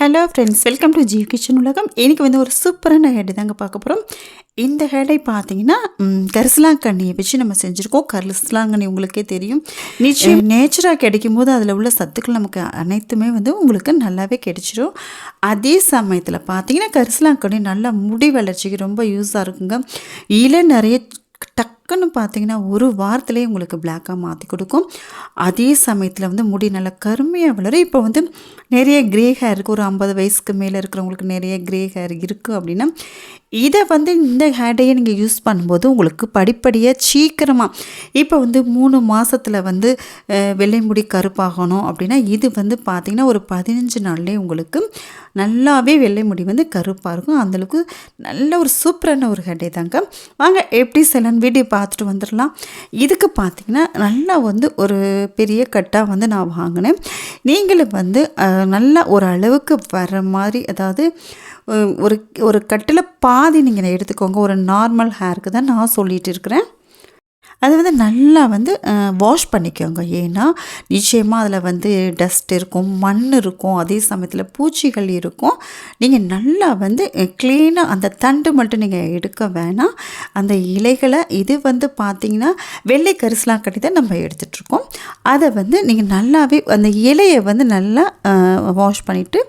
Hello friends welcome to ஜியூ kitchen உலகம். இன்றைக்கி வந்து ஒரு சூப்பரான ஹேடு தாங்க பார்க்க போகிறோம் இந்த ஹேடை பார்த்தீங்கன்னா கரிசலாங்கண்ணியை வச்சு நம்ம செஞ்சுருக்கோம். கரிசலாங்கண்ணி உங்களுக்கே தெரியும். நிச்சயம் நேச்சராக கிடைக்கும் போது அதில் உள்ள சத்துக்கள் நமக்கு அனைத்துமே வந்து உங்களுக்கு நல்லாவே கிடைச்சிரும். அதே சமயத்தில் பார்த்தீங்கன்னா கரிசலாங்கண்ணி நல்லா முடி வளர்ச்சிக்கு ரொம்ப யூஸாக இருக்குங்க. இலை நிறைய டக்குன்னு பார்த்தீங்கன்னா ஒரு வாரத்திலே உங்களுக்கு பிளாக்காக மாற்றி கொடுக்கும். அதே சமயத்தில் வந்து முடி நல்லா கருமையாக வளரும். இப்போ வந்து நிறைய கிரே ஹேர் இருக்குது ஒரு ஐம்பது வயசுக்கு மேலே இருக்கிறவங்களுக்கு நிறைய கிரே ஹேர் இருக்குது அப்படின்னா இதை வந்து இந்த ஹேடையை நீங்கள் யூஸ் பண்ணும்போது உங்களுக்கு படிப்படியாக சீக்கிரமாக இப்போ வந்து மூணு மாதத்தில் வந்து வெள்ளை முடி கருப்பாகணும் அப்படின்னா இது வந்து பார்த்திங்கன்னா ஒரு பதினஞ்சு நாள்லேயே உங்களுக்கு நல்லாவே வெள்ளை முடி வந்து கருப்பாக இருக்கும். அந்தளவுக்கு நல்ல ஒரு சூப்பரான ஒரு ஹெட்டே தாங்க. வாங்க எப்படி செலன் வீடியோ பார்த்துட்டு வந்துடலாம். இதுக்கு பார்த்திங்கன்னா நல்லா வந்து ஒரு பெரிய கட்டாக வந்து நான் வாங்கினேன். நீங்களும் வந்து நல்லா ஒரு அளவுக்கு வர மாதிரி அதாவது ஒரு ஒரு கட்டில் பாதி நீங்கள் எடுத்துக்கோங்க. ஒரு நார்மல் ஹேருக்கு தான் நான் சொல்லிகிட்டு இருக்கிறேன். அதை வந்து நல்லா வந்து வாஷ் பண்ணிக்கோங்க. ஏன்னா நிச்சயமாக அதில் வந்து டஸ்ட் இருக்கும் மண் இருக்கும் அதே சமயத்தில் பூச்சிகள் இருக்கும். நீங்கள் நல்லா வந்து க்ளீனாக அந்த தண்டு மட்டும் நீங்கள் எடுக்க வேணாம். அந்த இலைகளை இது வந்து பார்த்திங்கன்னா வெள்ளை கரிசலாம் கட்டி தான் நம்ம எடுத்துகிட்ருக்கோம் அதை வந்து நீங்கள் நல்லாவே அந்த இலையை வந்து நல்லா வாஷ் பண்ணிவிட்டு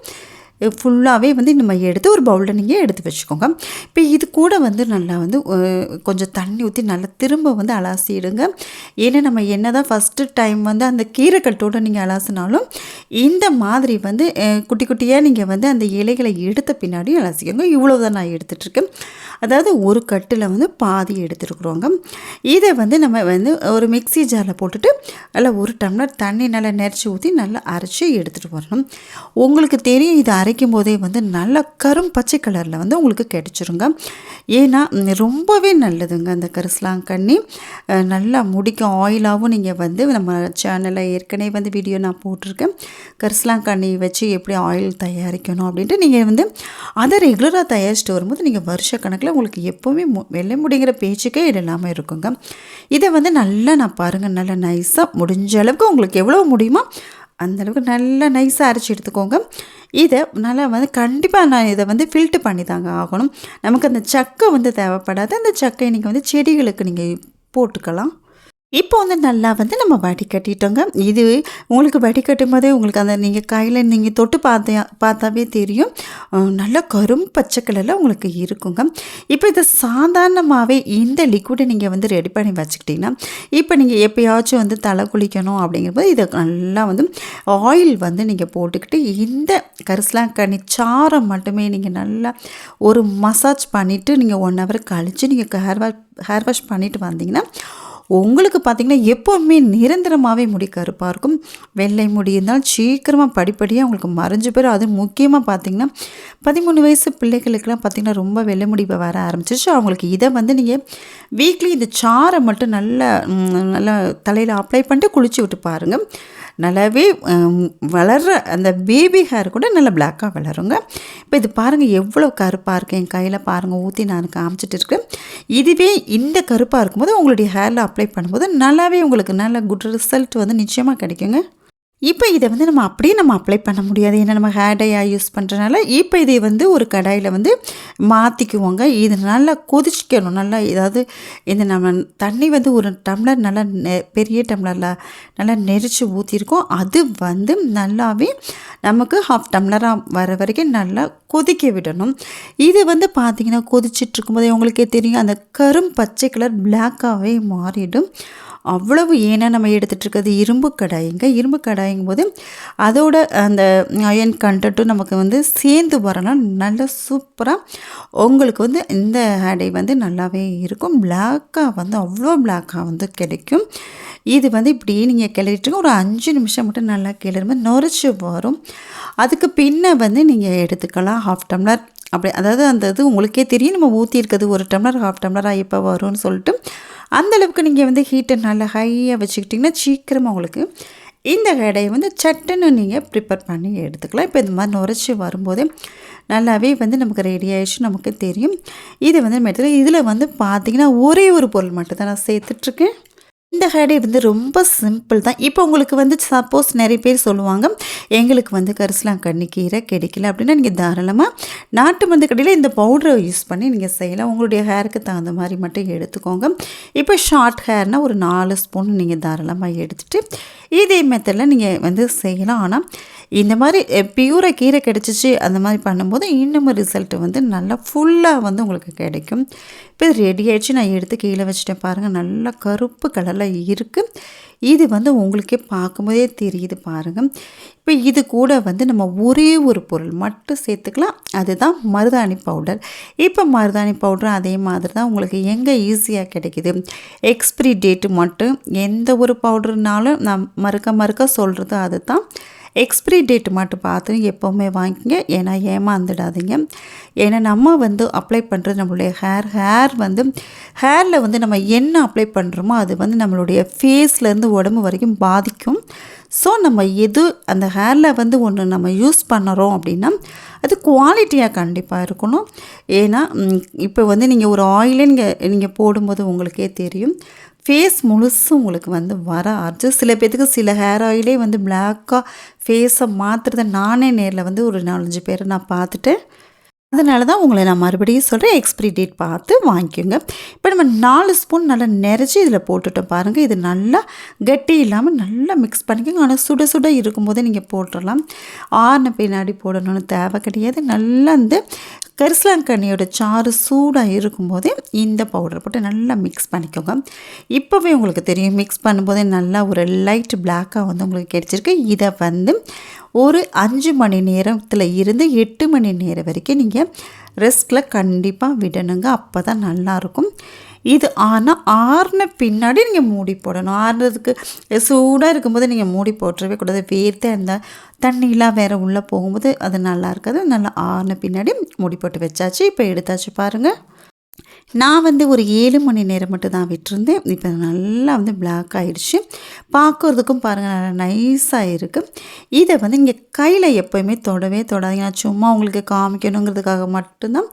ஃபுல்லாகவே வந்து நம்ம எடுத்து ஒரு பவுலில் நீங்கள் எடுத்து வச்சுக்கோங்க. இப்போ இது கூட வந்து நல்லா வந்து கொஞ்சம் தண்ணி ஊற்றி நல்லா திரும்ப வந்து அலாசிடுங்க. ஏன்னா நம்ம என்ன தான் ஃபஸ்ட்டு டைம் வந்து அந்த கீரைக்கட்டோடு நீங்கள் அலாசினாலும் இந்த மாதிரி வந்து குட்டி குட்டியாக நீங்கள் வந்து அந்த இலைகளை எடுத்த பின்னாடியும் அலசிக்கோங்க. இவ்வளோ தான் நான் எடுத்துகிட்ருக்கேன் அதாவது ஒரு கட்டில் வந்து பாதி எடுத்துருக்குறோங்க. இதை வந்து நம்ம வந்து ஒரு மிக்ஸி ஜாரில் போட்டுட்டு நல்லா ஒரு டம்ளர் தண்ணி நல்லா நெரிச்சி ஊற்றி நல்லா அரைச்சி எடுத்துகிட்டு வரணும். உங்களுக்கு தெரியும் இதை அரைக்கும் போதே வந்து நல்ல கரும் பச்சை கலரில் வந்து உங்களுக்கு கிடச்சிருங்க. ஏன்னா ரொம்பவே நல்லதுங்க அந்த கரிசலாங்கண்ணி நல்லா முடிக்கும். ஆயிலாகவும் நீங்கள் வந்து நம்ம சேனலில் ஏற்கனவே வந்து வீடியோ நான் போட்டிருக்கேன். கரிசலாங்கண்ணி வச்சு எப்படி ஆயில் தயாரிக்கணும் அப்படின்ட்டு நீங்கள் வந்து அதை ரெகுலராக தயாரிச்சுட்டு வரும்போது நீங்கள் வருஷ கணக்கில் உங்களுக்கு எப்போவுமே மு- வெள்ளை முடிங்கிற பேச்சுக்கே இது இல்லாமல் இருக்குங்க. இதை வந்து நல்லா நான் பாருங்கள் நல்லா நைஸாக முடிஞ்ச அளவுக்கு உங்களுக்கு எவ்வளோ முடியுமோ அந்த அளவுக்கு நல்லா நைஸாக அரைச்சி எடுத்துக்கோங்க. இதை நல்லா வந்து கண்டிப்பாக நான் இதை வந்து ஃபில்ட்ரு பண்ணி தாங்க ஆகணும். நமக்கு அந்த சக்கை வந்து தேவைப்படாது. அந்த சக்கையை நீங்கள் வந்து செடிகளுக்கு நீங்கள் போட்டுக்கலாம். இப்போ வந்து நல்லா வந்து நம்ம வடிகட்டிட்டோங்க இது உங்களுக்கு வடிகட்டும் போதே உங்களுக்கு அந்த நீங்கள் கையில் நீங்கள் தொட்டு பார்த்தா பார்த்தாவே தெரியும். நல்லா நல்ல கரும் பச்சை கலரில் உங்களுக்கு இருக்குங்க. இப்போ இதை சாதாரணமாகவே இந்த லிக்விடை நீங்கள் வந்து ரெடி பண்ணி வச்சுக்கிட்டிங்கன்னா இப்போ நீங்கள் எப்பயாச்சும் வந்து தலை குளிக்கணும் அப்படிங்கும்போது இதை நல்லா வந்து ஆயில் வந்து நீங்கள் போட்டுக்கிட்டு இந்த கரிசலாங்கண்ணி சாரம் மட்டுமே நீங்கள் நல்லா ஒரு மசாஜ் பண்ணிவிட்டு நீங்கள் ஒன் ஹவர் கழித்து நீங்கள் ஹேர் வாஷ் ஹேர் வாஷ் பண்ணிவிட்டு வந்தீங்கன்னா உங்களுக்கு பார்த்தீங்கன்னா எப்போவுமே நிரந்தரமாகவே முடி கருப்பாக இருக்கும். வெள்ளை முடி இருந்தால் சீக்கிரமாக படிப்படியாக உங்களுக்கு மறைஞ்சு போயிடும் அது முக்கியமாக பார்த்தீங்கன்னா பதிமூணு வயசு பிள்ளைகளுக்கெல்லாம் பார்த்திங்கன்னா ரொம்ப வெள்ளை முடி இப்போ வர ஆரம்பிச்சிச்சு அவங்களுக்கு இதை வந்து நீங்கள் வீக்லி இந்த சாரை மட்டும் நல்லா நல்லா தலையில் அப்ளை பண்ணிட்டு குளிச்சு விட்டு பாருங்கள் நல்லாவே வளர்கிற வளர்ற அந்த பேபி ஹேர் கூட நல்லா பிளாக்காக வளருங்க. இப்போ இது பாருங்கள் எவ்வளோ கருப்பாக இருக்குது என் கையில் பாருங்கள் ஊற்றி நான் காமிச்சிட்டு இருக்கேன் இதுவே இந்த கருப்பாக இருக்கும்போது உங்களுடைய ஹேரில் அப்ளை பண்ணும்போது நல்லாவே உங்களுக்கு நல்ல குட் ரிசல்ட் வந்து நிச்சயமாக கிடைக்குங்க. இப்போ இதை வந்து நம்ம அப்படியே நம்ம அப்ளை பண்ண முடியாது. ஏன்னா நம்ம ஹேர் டையாக யூஸ் பண்ணுறனால இப்போ இதை வந்து ஒரு கடாயில் வந்து மாற்றிக்குவோங்க இது நல்லா கொதிச்சிக்கணும். நல்லா ஏதாவது இந்த நம்ம தண்ணி வந்து ஒரு டம்ளர் நல்லா நெ- பெரிய டம்ளரில் நல்லா நெரிச்சு ஊற்றிருக்கோம் அது வந்து நல்லாவே நமக்கு ஹாஃப் டம்ளராக வர வரைக்கும் நல்லா கொதிக்க விடணும். இது வந்து பார்த்திங்கன்னா கொதிச்சிட்டு இருக்கும்போதே உங்களுக்கே தெரியும். அந்த கரும் பச்சை கலர் பிளாக்காகவே மாறிடும். அவ்வளவு ஏன்னா நம்ம எடுத்துகிட்டு இருக்கிறது இரும்பு கடாயிங்க. இரும்பு கடாயிங்கும் போது அதோட அந்த அயன் கண்டட்டும் நமக்கு வந்து சேர்ந்து வரலாம். நல்லா சூப்பராக உங்களுக்கு வந்து இந்த ஹேடை வந்து நல்லாவே இருக்கும். பிளாக்காக வந்து அவ்வளோ பிளாக்காக வந்து கிடைக்கும். இது வந்து இப்படி நீங்கள் கிளறிட்டுருங்க. ஒரு அஞ்சு நிமிஷம் மட்டும் நல்லா கிளறும்போது நுரைச்சி வரும். அதுக்கு பின்ன வந்து நீங்கள் எடுத்துக்கலாம். ஹாஃப் டம்ளர் அப்படி அதாவது அந்த இது உங்களுக்கே தெரியும். நம்ம ஊற்றி இருக்கிறது ஒரு டம்ளர் ஹாஃப் டம்ளராக எப்போ வரும்னு சொல்லிட்டு. அந்த அளவுக்கு நீங்கள் வந்து ஹீட்டை நல்லா ஹையாக வச்சுக்கிட்டிங்கன்னா சீக்கிரமாக உங்களுக்கு இந்த கடையை வந்து சட்டுன்னு நீங்கள் ப்ரிப்பேர் பண்ணி எடுத்துக்கலாம். இப்போ இந்த மாதிரி நுரைச்சி வரும்போதே நல்லாவே வந்து நமக்கு ரெடி ஆகிடுச்சு நமக்கு தெரியும். இதை வந்து நம்ம எடுத்துக்கலாம். இதில் வந்து பார்த்திங்கன்னா ஒரே ஒரு பொருள் மட்டும் தான் நான் சேர்த்துட்ருக்கேன் இந்த ஹேடே வந்து ரொம்ப சிம்பிள் தான். இப்போ உங்களுக்கு வந்து சப்போஸ் நிறைய பேர் சொல்லுவாங்க எங்களுக்கு வந்து கரிசலாங்கண்ணி கீரை கிடைக்கல அப்படின்னா நீங்கள் தாராளமாக நாட்டு மருந்து கடையில் இந்த பவுடரை யூஸ் பண்ணி நீங்கள் செய்யலாம். உங்களுடைய ஹேருக்கு தகுந்த மாதிரி மட்டும் எடுத்துக்கோங்க. இப்போ ஷார்ட் ஹேர்னால் ஒரு நாலு ஸ்பூன் நீங்கள் தாராளமாக எடுத்துகிட்டு இதே மெத்தடில் நீங்கள் வந்து செய்யலாம். ஆனால் இந்த மாதிரி பியூராக கீரை கிடச்சிச்சு அந்த மாதிரி பண்ணும்போது இன்னும் ரிசல்ட் வந்து நல்லா ஃபுல்லாக வந்து உங்களுக்கு கிடைக்கும். இப்போ இது ரெடி ஆகிடுச்சு நான் எடுத்து கீழே வச்சுட்டேன் பாருங்கள் நல்லா கருப்பு கலரில் இருக்குது இது வந்து உங்களுக்கே பார்க்கும்போதே தெரியுது பாருங்கள் இப்போ இது கூட வந்து நம்ம ஒரே ஒரு பொருள் மட்டும் சேர்த்துக்கலாம். அதுதான் மருதாணி பவுடர் இப்போ மருதாணி பவுடர் அதே மாதிரி தான் உங்களுக்கு எங்கே ஈஸியாக கிடைக்கிது? எக்ஸ்பிரி டேட்டு மட்டும் எந்த ஒரு பவுடர்னாலும் நான் மறுக்க மறுக்க சொல்கிறது அது தான் எக்ஸ்பிரி டேட் மட்டும் பார்த்து எப்போவுமே வாங்கிக்கங்க. ஏன்னா ஏமாந்துடாதீங்க. ஏன்னா நம்ம வந்து அப்ளை பண்ணுறது நம்மளுடைய ஹேர் ஹேர் வந்து ஹேரில் வந்து நம்ம என்ன அப்ளை பண்ணுறோமோ அது வந்து நம்மளுடைய ஃபேஸ்லேருந்து உடம்பு வரைக்கும் பாதிக்கும். ஸோ நம்ம எது அந்த ஹேரில் வந்து ஒன்று நம்ம யூஸ் பண்ணுறோம் அப்படின்னா அது குவாலிட்டியாக கண்டிப்பாக இருக்கணும். ஏன்னா இப்போ வந்து நீங்கள் ஒரு ஆயிலே நீங்கள் நீங்கள் போடும்போது உங்களுக்கே தெரியும். ஃபேஸ் முழுசும் உங்களுக்கு வந்து வர ஆரம்பிச்சு சில பேர்த்துக்கு சில ஹேர் ஆயிலே வந்து பிளாக்காக ஃபேஸை மாற்றுறத நானே நேரில் வந்து ஒரு நாலஞ்சு பேரை நான் பார்த்துட்டு அதனால தான் உங்களை நான் மறுபடியும் சொல்கிறேன் எக்ஸ்பிரி டேட் பார்த்து வாங்கிக்கோங்க. இப்போ நம்ம நாலு ஸ்பூன் நல்லா நிறைச்சி இதில் போட்டுட்டோம் பாருங்கள் இது நல்லா கட்டி இல்லாமல் நல்லா மிக்ஸ் பண்ணிக்கோங்க. ஆனால் சுட சுட இருக்கும்போதே நீங்கள் போட்டுடலாம். ஆறின பின்னாடி போடணும்னு தேவை கிடையாது. நல்லா இந்த கரிசலாங்கண்ணியோட சாறு சூடாக இருக்கும்போதே இந்த பவுடர் போட்டு நல்லா மிக்ஸ் பண்ணிக்கோங்க. இப்போவே உங்களுக்கு தெரியும் மிக்ஸ் பண்ணும்போதே நல்லா ஒரு லைட் பிளாக்காக வந்து உங்களுக்கு கிடச்சிருக்கு. இதை வந்து ஒரு அஞ்சு மணி நேரத்தில் இருந்து எட்டு மணி நேரம் வரைக்கும் நீங்கள் ரெஸ்ட்டில் கண்டிப்பாக விடணுங்க. அப்போ தான் நல்லாயிருக்கும் இது ஆனால் ஆறின பின்னாடி நீங்கள் மூடி போடணும். ஆறுனதுக்கு சூடாக இருக்கும்போது நீங்கள் மூடி போட்டுறவே கூடாது. வேர்த்தே அந்த தண்ணியெலாம் வேறு உள்ளே போகும்போது அது நல்லா இருக்காது. நல்லா ஆறின பின்னாடி மூடி போட்டு வச்சாச்சு. இப்போ எடுத்தாச்சு பாருங்கள் நான் வந்து ஒரு ஏழு மணி நேரம் மட்டும் தான் விட்டுருந்தேன். இப்போ நல்லா வந்து பிளாக் ஆகிடுச்சு பார்க்குறதுக்கும் பாருங்கள் நல்லா நைஸாக இருக்குது இதை வந்து இங்கே கையில் எப்போயுமே தொடவே தொடாதீங்க. நான் சும்மா உங்களுக்கு காமிக்கணுங்கிறதுக்காக மட்டும்தான்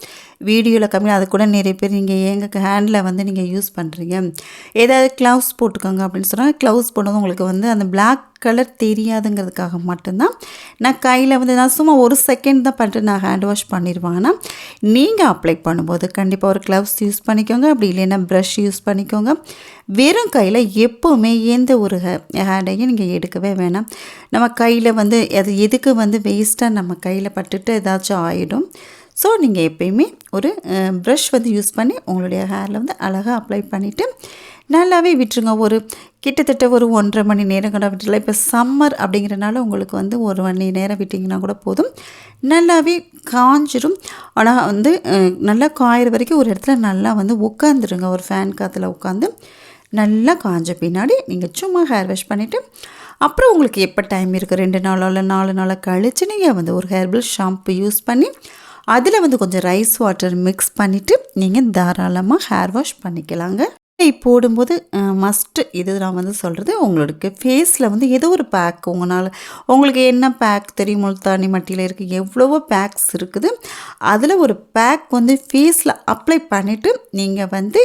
வீடியோவில் கம்மி அது கூட நிறைய பேர் நீங்கள் எங்கள் ஹேண்டில் வந்து நீங்கள் யூஸ் பண்ணுறீங்க ஏதாவது க்ளவுஸ் போட்டுக்கோங்க அப்படின்னு சொன்னால் க்ளவுஸ் போட்டது உங்களுக்கு வந்து அந்த பிளாக் கலர் தெரியாதுங்கிறதுக்காக மட்டும்தான் நான் கையில் வந்து நான் சும்மா ஒரு செகண்ட் தான் பண்ணிட்டு நான் ஹேண்ட் வாஷ் பண்ணிடுவாங்கன்னா நீங்கள் அப்ளை பண்ணும்போது கண்டிப்பாக ஒரு க்ளவுஸ் யூஸ் பண்ணிக்கோங்க. அப்படி இல்லைன்னா ப்ரஷ் யூஸ் பண்ணிக்கோங்க. வெறும் கையில் எப்போவுமே எந்த ஒரு ஹேண்டையும் நீங்கள் எடுக்கவே வேணாம். நம்ம கையில் வந்து அது எதுக்கு வந்து வேஸ்ட்டாக நம்ம கையில் பட்டுட்டு ஏதாச்சும் ஆகிடும் ஸோ நீங்கள் எப்பயுமே ஒரு ப்ரஷ் வந்து யூஸ் பண்ணி உங்களுடைய ஹேரில் வந்து அழகாக அப்ளை பண்ணிவிட்டு நல்லாவே விட்டுருங்க. ஒரு கிட்டத்தட்ட ஒரு ஒன்றரை மணி நேரம் கூட விட்டுலாம் இப்போ சம்மர் அப்படிங்கிறனால உங்களுக்கு வந்து ஒரு மணி நேரம் விட்டிங்கன்னா கூட போதும். நல்லாவே காஞ்சிரும். ஆனால் வந்து நல்லா காயிற வரைக்கும் ஒரு இடத்துல நல்லா வந்து உட்காந்துருங்க ஒரு ஃபேன் காற்றுல உட்காந்து நல்லா காஞ்ச பின்னாடி நீங்கள் சும்மா ஹேர் வாஷ் பண்ணிவிட்டு அப்புறம் உங்களுக்கு எப்போ டைம் இருக்குது ரெண்டு நாளோ இல்லை நாலு நாளோ கழித்து நீங்கள் வந்து ஒரு ஹேர்பிள் ஷாம்பு யூஸ் பண்ணி அதில் வந்து கொஞ்சம் ரைஸ் வாட்டர் மிக்ஸ் பண்ணிவிட்டு நீங்கள் தாராளமாக ஹேர் வாஷ் பண்ணிக்கலாங்க. போடும்போது மஸ்ட்டு இது நான் வந்து சொல்கிறது உங்களுக்கு. ஃபேஸில் வந்து ஏதோ ஒரு பேக் உங்களால் உங்களுக்கு என்ன பேக் தெரியும்? முல்தானி மட்டியில் இருக்குது எவ்வளவோ பேக்ஸ் இருக்குது. அதில் ஒரு பேக் வந்து ஃபேஸில் அப்ளை பண்ணிவிட்டு நீங்கள் வந்து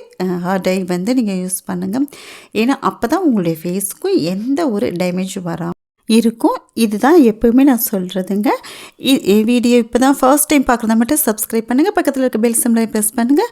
டை வந்து நீங்கள் யூஸ் பண்ணுங்கள் ஏன்னா அப்போ தான் உங்களுடைய ஃபேஸுக்கும் எந்த ஒரு டேமேஜும் வராமல் இருக்கும். இதுதான் எப்போவுமே நான் சொல்கிறதுங்க வீடியோ இப்போ தான் ஃபர்ஸ்ட் டைம் பார்க்குறதா மட்டும் சப்ஸ்கிரைப் பண்ணுங்கள் பக்கத்தில் இருக்க பெல் சிம்லை ப்ரெஸ் பண்ணுங்கள்